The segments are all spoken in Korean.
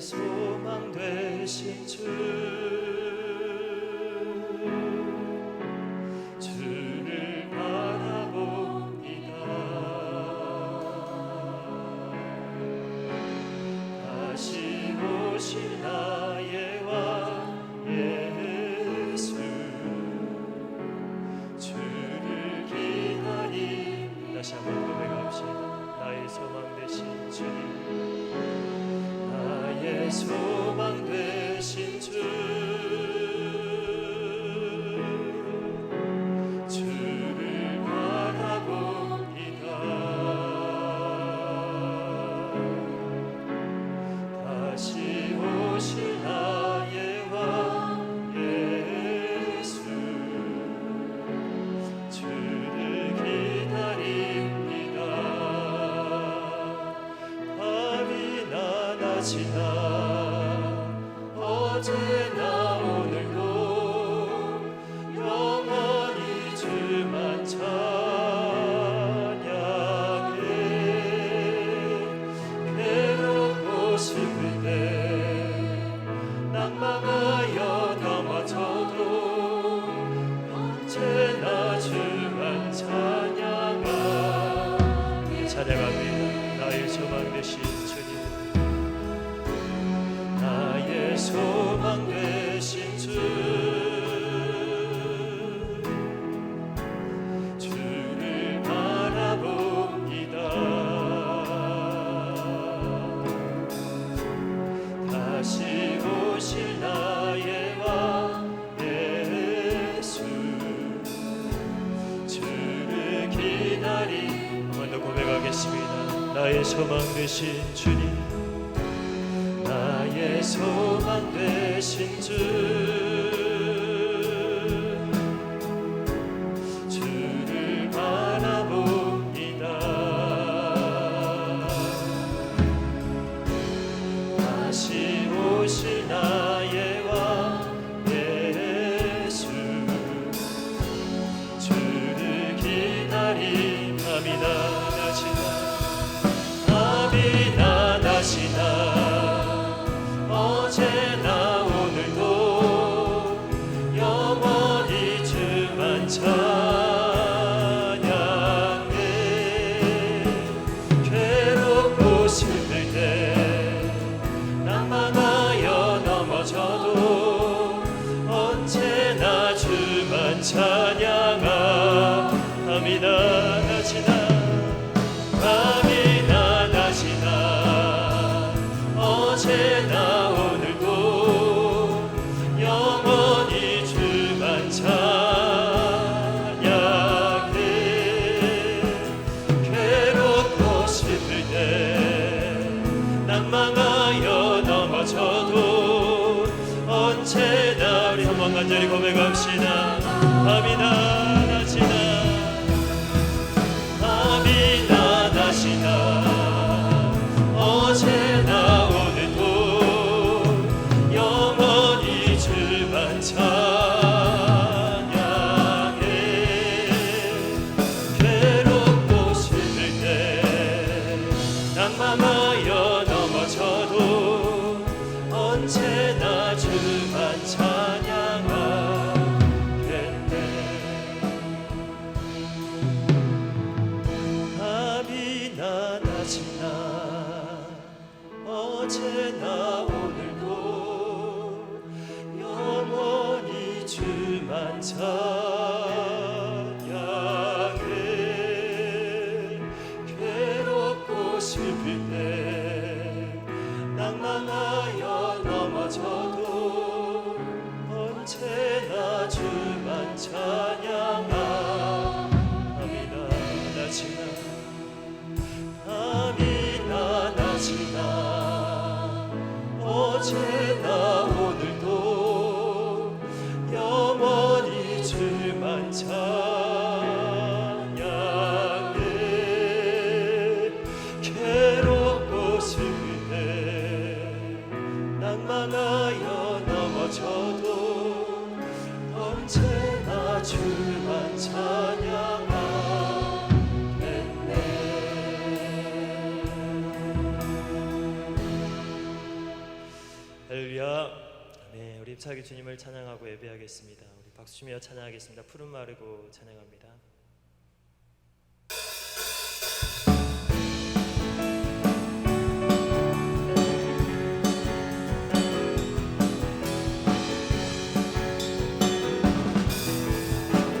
소망 되신 주. 되신 주님 나의 소망 되신 주님 저도 언제나 우리 한번 간절히 고백합시다. 합니다 감사하게 주님을 찬양하고 예배하겠습니다. 우리 박수 치며 찬양하겠습니다. 푸른 마르고 찬양합니다.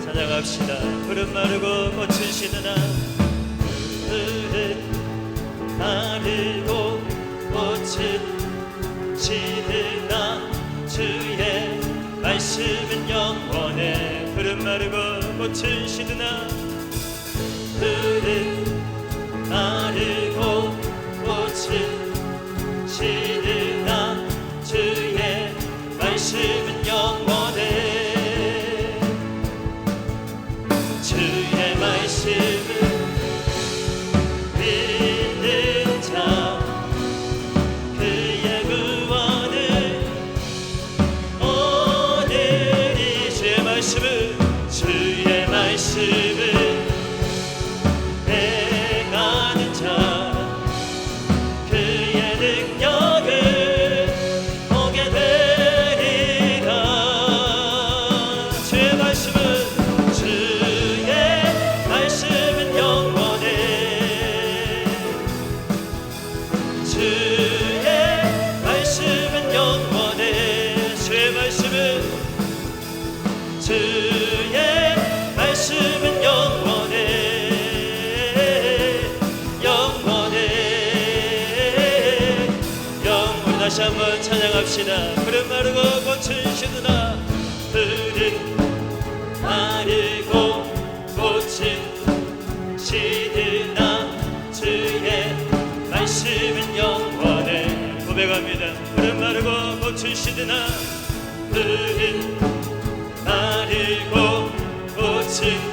찬양합시다. 푸른 마르고 꽃을 시드나 푸른 마르고 꽃은 말씀은 영원해 푸른 마르고 꽃은 시드나 주의 말씀은 영원해. 영원해. 영원히 다시 한번 찬양합시다. 마르고 꽃은 시드나 주의 말씀은 영원해. 고백합니다. 푸른 마르고 꽃은 시드나 푸른 꽃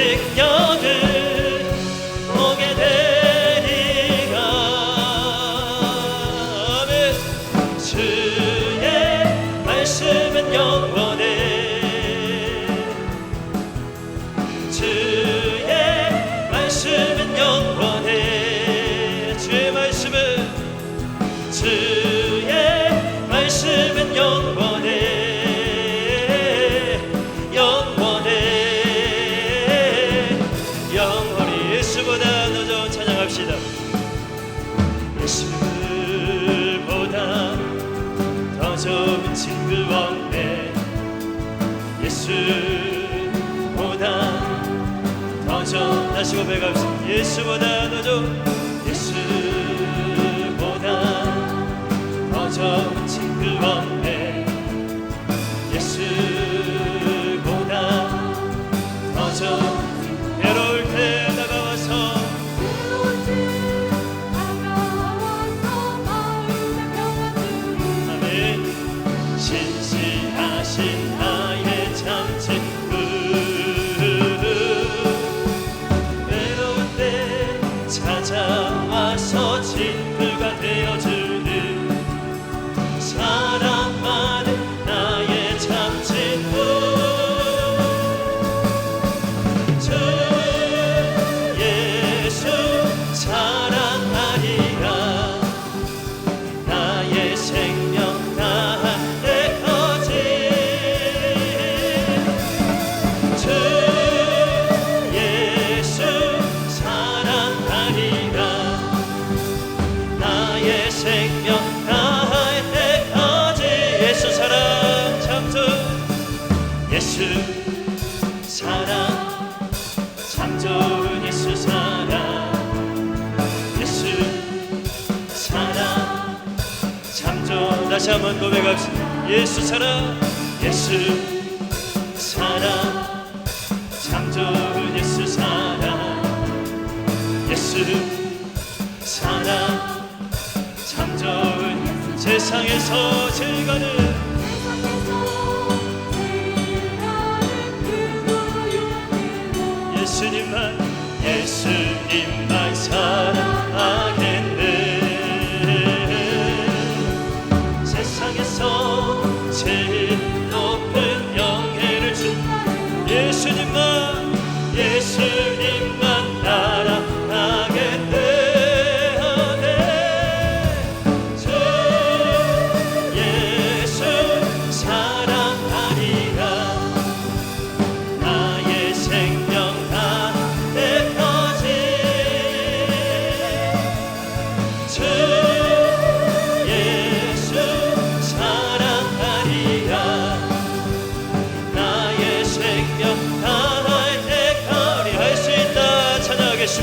그의 찬양합시다. 예수보다 더 좋은 친구 없네 예수보다 더 좋은 다시 고백합시다. 예수보다 더 좋은 예수보다 더 좋은 친구 없네 예수 사랑 예수 사랑 창조주 예수 사랑 예수 사랑 창조주 세상에서 제일 가는 예수님만 예수님만 사랑 나 예수. 也是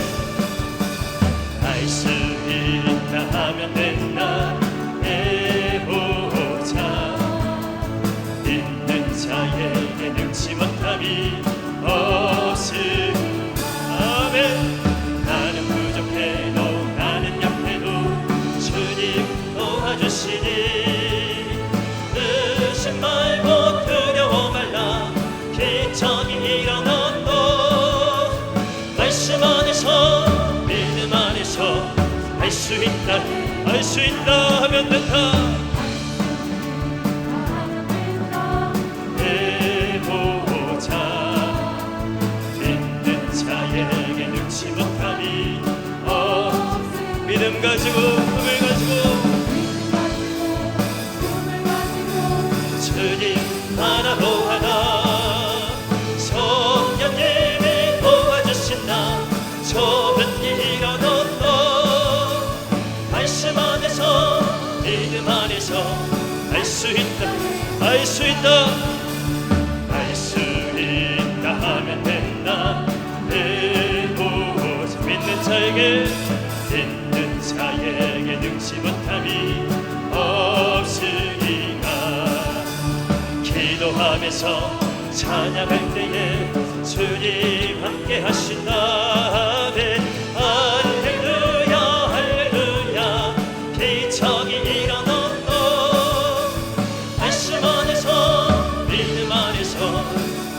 할 수 있다 할 수 있다 하면 된다. 해보자 믿는 자에게 능치 못하니 어 믿음 가지고 안에서 할 수 있다 할 수 있다. 할 수 있다 하면 된다. 내보자 믿는 자에게 믿는 자에게 능치 못함이 없으리라. 기도하면서 찬양할 때에 주님 함께 하신다면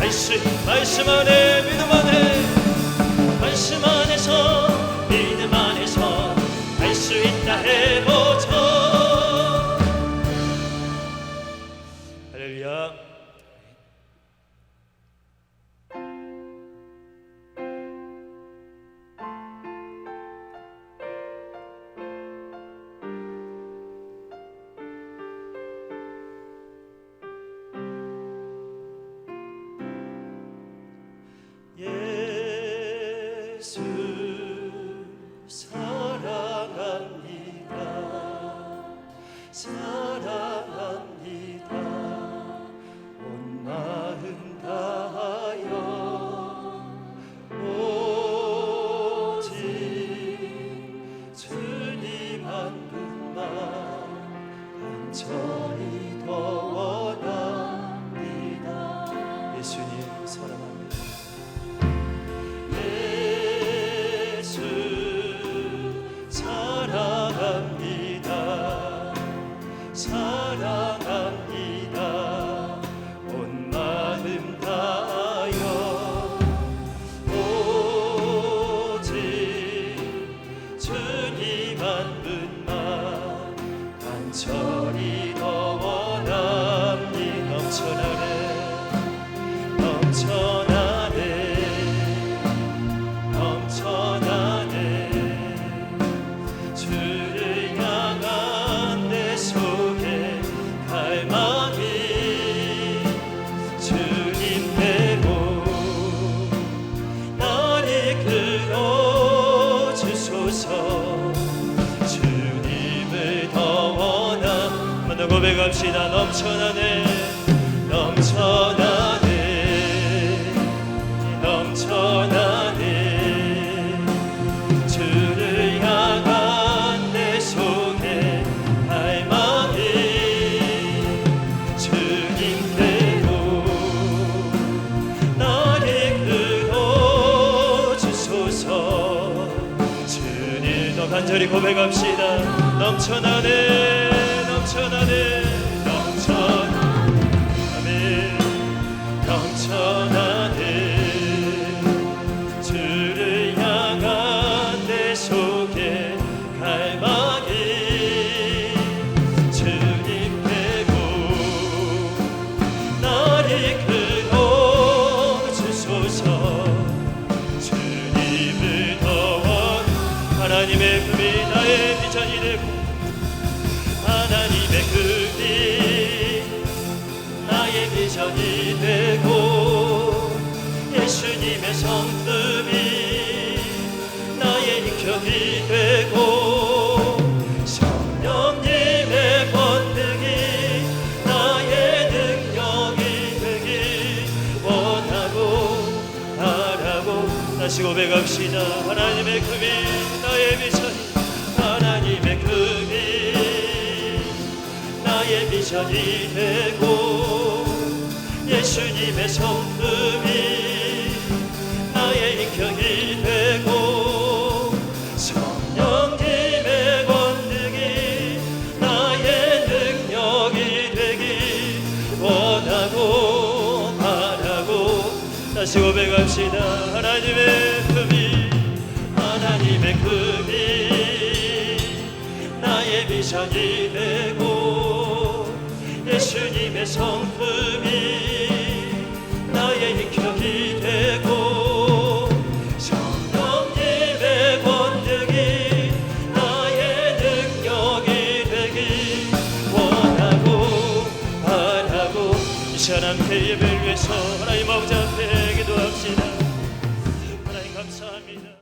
말씀 말씀 안에 믿음 안에 말씀 안에서 Jesus. 고백합시다. 넘쳐나네. 다시 고백합시다. 하나님의 금이 나의 미션이 하나님의 금이 나의 미션이 되고 예수님의 성 고백합시다 하나님의 금이 하나님의 금이 나의 미션이 되고 예수님의 성품이 나의 인격이 되고 성령님의 권능이 나의 능력이 되기 원하고 바라고 이 시간 함께 예배를 위해서 하나님 아버지